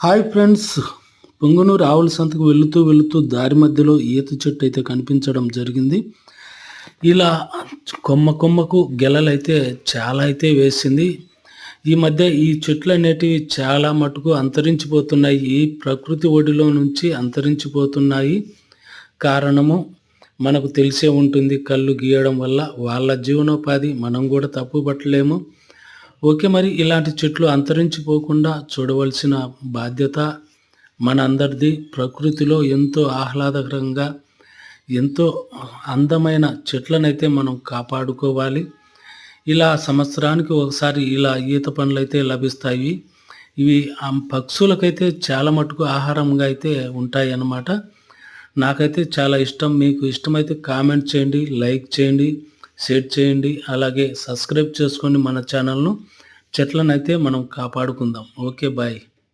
Hi friends. Punganur ఆవుల సంతకు వెళుతూ వెళుతూ దారి మధ్యలో ఈత చెట్టు అయితే కనిపించడం జరిగింది. ఇలా కొమ్మ కొమ్మకు గెలలైతే చాలా అయితే వేసింది. ఈ మధ్య ఈ చెట్లు అనేటివి చాలా మటుకు అంతరించిపోతున్నాయి. ఈ ప్రకృతి ఒడిలో నుంచి అంతరించిపోతున్నాయి. కారణము మనకు తెలిసే ఉంటుంది. కళ్ళు గీయడం వల్ల వాళ్ళ జీవనోపాధి మనం కూడా తప్పు పట్టలేము ఓకే మరి ఇలాంటి చెట్లు అంతరించిపోకుండా చూడవలసిన బాధ్యత మన అందరిది ప్రకృతిలో ఎంతో ఆహ్లాదకరంగా ఎంతో అందమైన చెట్లనైతే మనం కాపాడుకోవాలి. ఇలా సంవత్సరానికి ఒకసారి ఇలా ఈత పండ్లు అయితే లభిస్తాయి. ఇవి ఆ పక్షులకైతే చాలా మటుకు ఆహారంగా అయితే ఉంటాయి అన్నమాట నాకైతే చాలా ఇష్టం. మీకు ఇష్టమైతే కామెంట్ చేయండి లైక్ చేయండి. షేర్ చేయండి. అలాగే సబ్స్క్రైబ్ చేసుకోండి మన ఛానల్ను చెట్లను అయితే మనం కాపాడుకుందాం. Okay bye.